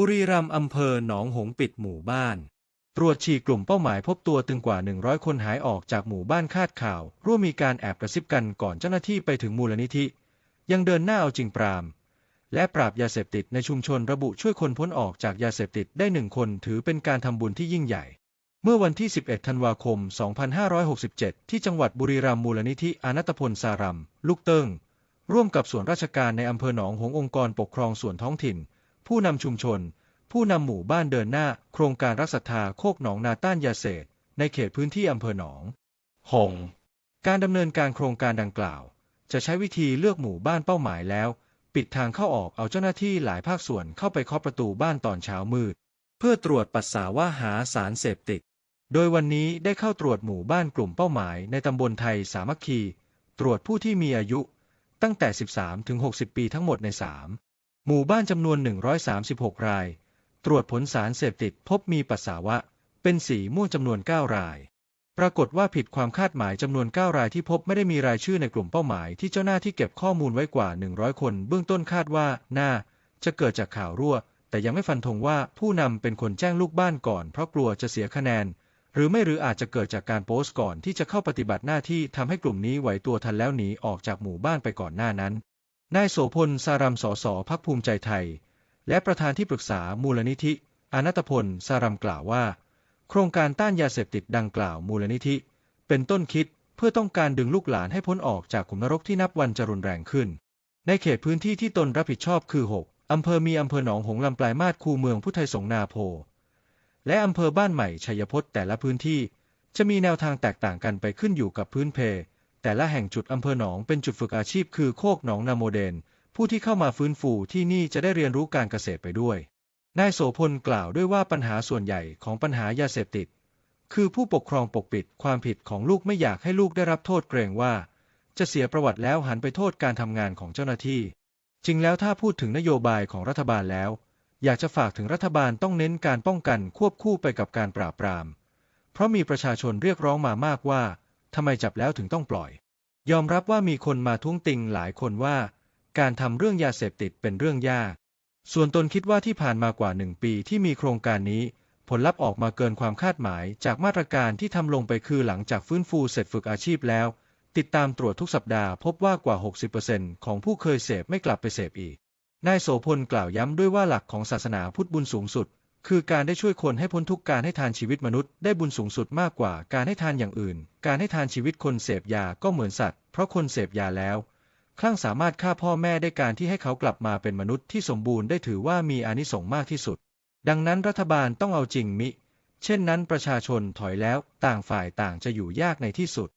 บุรีรัมย์อำเภอหนองหงปิดหมู่บ้าน ตรวจฉีกกลุ่มเป้าหมายพบตัวตึงกว่า 100 คนหายออกจากหมู่บ้านคาดข่าว ร่วมมีการแอบกระซิบกันก่อนเจ้าหน้าที่ไปถึงมูลนิธิ ยังเดินหน้าเอาจริงปราม และปราบยาเสพติดในชุมชนระบุช่วยคนพ้นออกจากยาเสพติดได้หนึ่งคนถือเป็นการทำบุญที่ยิ่งใหญ่ เมื่อวันที่ 11 ธันวาคม 2567 ที่จังหวัดบุรีรัมย์มูลนิธิอนัตพลสารัม ลูกเติ้งร่วมกับส่วนราชการในอำเภอหนองหงองค์กรปกครองส่วนท้องถิ่น ผู้นำชุมชน ผู้นำหมู่บ้านเดินหน้า โครงการรักศรัทธาโคกหนองนาต้านยาเสพในเขตพื้นที่อำเภอหนอง หงส์การดำเนินการโครงการดังกล่าว จะใช้วิธีเลือกหมู่บ้านเป้าหมายแล้ว ปิดทางเข้าออกเอาเจ้าหน้าที่หลายภาคส่วนเข้าไปเคาะประตูบ้านตอนเช้ามืด เพื่อตรวจปัสสาวะหาสารเสพติด โดยวันนี้ได้เข้าตรวจหมู่บ้านกลุ่มเป้าหมายในตำบลไทยสามัคคี ตรวจผู้ที่มีอายุ ตั้งแต่ 13 ถึง 60 ปีทั้งหมดใน 3 หมู่บ้านจำนวน 136 ราย ตรวจผลสารเสพติดพบมีปัสสาวะ เป็นสีม่วงจำนวน 9 ราย ปรากฏว่าผิดความคาดหมายจำนวน 9 รายที่พบไม่ได้มีรายชื่อในกลุ่มเป้าหมายที่เจ้าหน้าที่เก็บข้อมูลไว้กว่า 100 คน เบื้องต้นคาดว่าน่า จะเกิดจากข่าวรั่ว แต่ยังไม่ฟันธงว่าผู้นำเป็นคนแจ้งลูกบ้านก่อน เพราะกลัวจะเสียคะแนน หรือไม่หรืออาจจะเกิดจากการโพสต์ก่อนที่จะเข้าปฏิบัติหน้าที่ทำให้กลุ่มนี้ไหวตัวทันแล้วหนีออกจากหมู่บ้านไปก่อนหน้านั้น นายโสพล สารัมสสพักภูมิใจไทย และประธานที่ปรึกษามูลนิธิ อนัตพล สารัมกล่าวว่า โครงการต้านยาเสพติดดังกล่าวมูลนิธิ เป็นต้นคิดเพื่อต้องการดึงลูกหลานให้พ้นออกจากขุมนรกที่นับวันจะรุนแรงขึ้น ในเขตพื้นที่ที่ตนรับผิดชอบคือ 6 อำเภอมีอำเภอหนองหงลำปลายมาศคูเมืองพุทธไทยสงนาโพ และอำเภอบ้านใหม่ชัยพจน์แต่ละพื้นที่ จะมีแนวทางแตกต่างกันไปขึ้นอยู่กับพื้นเพ แต่ละแห่งจุดอำเภอหนองเป็นจุดฝึกอาชีพคือโคกหนองนาโมเดน ผู้ที่เข้ามาฟื้นฟูที่นี่จะได้เรียนรู้การเกษตรไปด้วย นายโสพลกล่าวด้วยว่าปัญหาส่วนใหญ่ของปัญหายาเสพติด คือผู้ปกครองปกปิดความผิดของลูกไม่อยากให้ลูกได้รับโทษเกรงว่า จะเสียประวัติแล้วหันไปโทษการทำงานของเจ้าหน้าที่ จริงแล้วถ้าพูดถึงนโยบายของรัฐบาลแล้ว อยากจะฝากถึงรัฐบาลต้องเน้นการป้องกันควบคู่ไปกับการปราบปราม เพราะมีประชาชนเรียกร้องมามากว่า ทำไมจับแล้วถึงต้องปล่อย ยอมรับว่ามีคนมาท้วงติงหลายคนว่า การทำเรื่องยาเสพติดเป็นเรื่องยาก ส่วนตนคิดว่าที่ผ่านมากว่าหนึ่งปีที่มีโครงการนี้ ผลลัพธ์ออกมาเกินความคาดหมายจากมาตรการที่ทำลงไปคือหลังจากฟื้นฟูเสร็จฝึกอาชีพแล้ว ติดตามตรวจทุกสัปดาห์พบว่ากว่า 60%ของผู้เคยเสพไม่กลับไปเสพอีกนายโสพลกล่าวย้ำด้วยว่าหลักของศาสนาพุทธบุญสูงสุด คือการได้ช่วยคนให้พ้นทุกการให้ทานชีวิตมนุษย์ได้บุญสูงสุดมากกว่าการให้ทานอย่างอื่น การให้ทานชีวิตคนเสพยาก็เหมือนสัตว์ เพราะคนเสพยาแล้วคลั่งสามารถฆ่าพ่อแม่ได้การที่ให้เขากลับมาเป็นมนุษย์ที่สมบูรณ์ได้ถือว่ามีอานิสงส์มากที่สุด ดังนั้นรัฐบาลต้องเอาจริงมิ เช่นนั้นประชาชนถอยแล้วต่างฝ่ายต่างจะอยู่ยากในที่สุด